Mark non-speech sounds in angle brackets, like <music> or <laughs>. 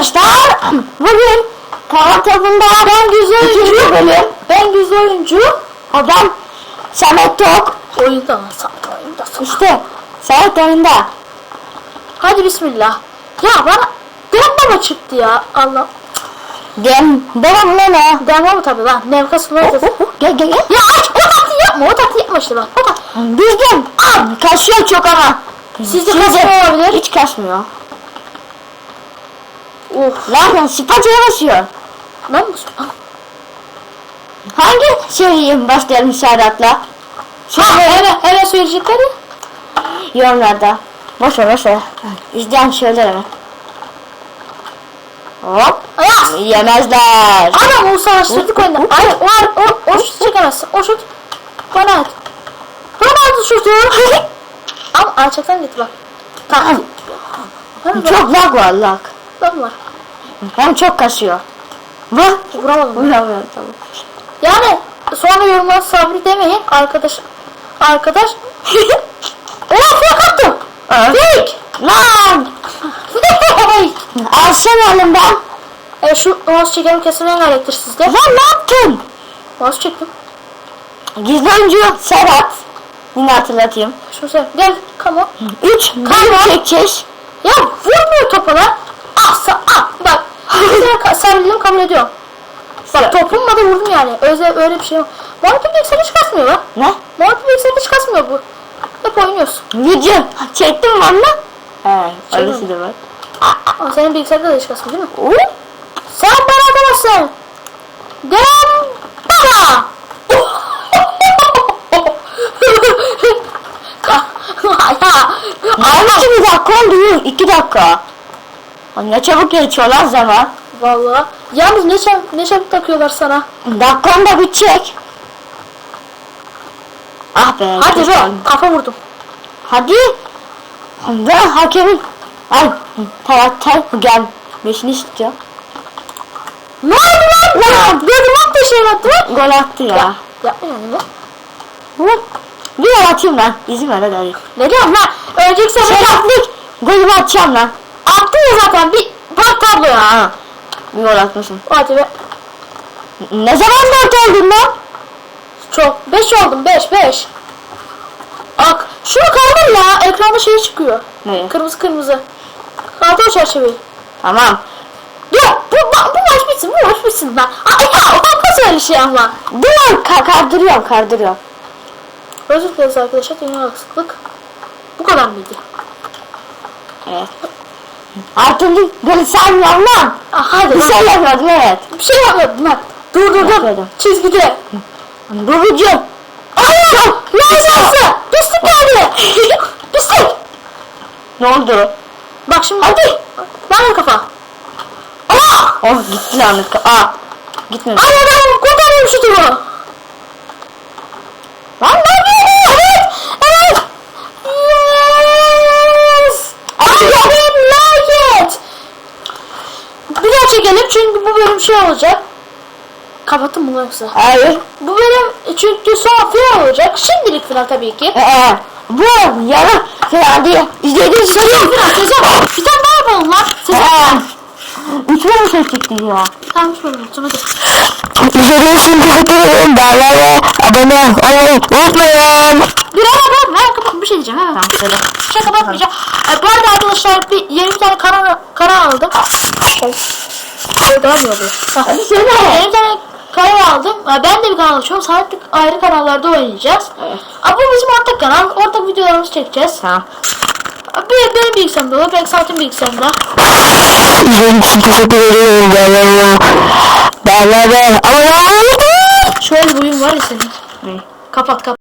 arkadaşlar bugün kanal tarafında ben güzel oyuncu bölüm ben güzel oyuncu adam Samet Tok Oyunda lan sen oyundasın. işte Samet oyunda Hadi bismillah. Ya bana Demba çıktı ya Allah. Dem devam lan ha Demba mı tabi lan? Nevkasını orada. Gel gel gel Ya aç o yapma o tatlıyı yapma işte bak. O tat. Düzgün al kasıyor çok ama Sizde kasma olabilir. Hiç kasmıyor Of. Lan spacaya basıyor Lan mı? Hangi seriye başlayalım Serhat'la? Ha Söyle hele hele söyleyecekleri. yorumlarda. Boş ver boş ver. İzleyen söyler hemen. Hop. Ya Yemezler. adam uluslararıştırdık oyunda. Hayır o, o, o şut çekemezsin. O şut bana ait. Ronaldo şutu. <laughs> Ama alçaktan git bak. Tamam. Çok lag var lag. Ben var. Hem çok kasıyor. Bu. Vuramadım. Vuramıyorum tamam. Yani sonra yorumlar sabri demeyin. Arkadaş arkadaş <laughs> Oha fiyat attım. Fake. Lan. Fake. Alsana elimden. e, şu mouse çekerim kesilmeyen gerektir sizde. Lan ne yaptın? Mouse çektim. Gizli oyuncu Serhat. Yine hatırlatayım. Şunu sen gel on. Üç. Tamam. çekeceğiz. Ya vurmuyor topa lan. Ah sa ah bak. Sen servilimi kabul ediyorum. Bak topumla da vurdum yani. Öyle, öyle bir şey yok. Muhabbet bilgisayar hiç kasmıyor lan. Ne? Muhabbet bilgisayar hiç kasmıyor bu. Hep oynuyorsun. Çektin mi onu? He. Öylesi de var. Ama senin bilgisayarda da hiç kasmıyor değil mi? Oo. Sen bana demezsin. Dem bana. Halbuki bir dakika oldu. iki dakika. Lan Ne çabuk geçiyor lan zaman. Vallahi. Yalnız ne çabuk, ne çabuk takıyorlar sana. Dakikan da bitecek. Ah be. Hadi Ro. Kafa vurdum. Hadi. Ben hakemin. Ay. Taraftar gel. Beşini istiyor. Ne oldu lan? Lan. Dedim at da şey attı lan. Gol attı ya. Yapma yani lan. Hop. Bir gol atayım lan. İzin ver hadi hadi. Ne diyorsun lan? Ölecek sefer Şey at. atlık. Golümü atacağım lan. Attın ya zaten bir bak tabloya. Ha. Gol atmışsın. Hadi be. Ne zaman dört oldun lan? Çok. Beş oldum. Beş. Beş. Bak. Şunu kaldır ya. Ekranda şey çıkıyor. Ne? Kırmızı kırmızı. O çerçeveyi. Tamam. Yok. Bu, bu, bu maç bitsin. Bu maç bitsin lan. Aa, ya. Olmaz öyle şey ama. Dur ka kardırıyorum kardırıyorum. Özür dileriz arkadaşlar. Dünya haksızlık. Bu kadar mıydı? Evet. Artık golü saymıyorum lan. Hadi Bir şey yapıyordum evet. Bir şey yapmadım lan. Dur dur dur. Yapıyordum. Çizgide. Babacım. Ay Lanet Pislik geldi. Pislik. Ne oldu? Bak şimdi. Hadi. Lan kafa. Aa! Oh gitti lanet. Aa. Gitmedi. Ay adam kurtarıyorum şu turu. Lan ne yapıyorsun? Evet. Evet. Yes. I didn't like it. Bir daha çekelim bölüm şey olacak. Kapattım bunu yoksa. Hayır. Bu bölüm çünkü son final olacak. Şimdilik final tabii ki. Ee, bu yarı falan diye izlediğiniz için. Sezon final sezon. Bir tane daha yapalım lan. Sezon. Ee, üç tane şey çıktı ya. Tamam şu bölüm hadi. İzlediğiniz için teşekkür ederim. Beğenmeyi, abone olmayı unutmayın. Bir ara ben, ben kapat bir şey diyeceğim hemen. Tamam söyle. Bir şey kapatmayacağım. Ee, bu arada arkadaşlar bir yeni bir tane kanal kanal aldım. Daha mı oluyor? Ha. Hadi söyle. Bir tane kanal aldım. Ben de bir kanal açıyorum. Saatlik ayrı kanallarda oynayacağız. Evet. Ama bu bizim ortak kanal. Ortak videolarımızı çekeceğiz. Tamam. Bir, benim bilgisayarımda olur. Belki Saat'in bilgisayarında. İzlediğiniz için teşekkür ederim. Beğenmeyi, beğenmeyi, abone olmayı Şöyle bir oyun var ya senin. Ne? Kapat kapat.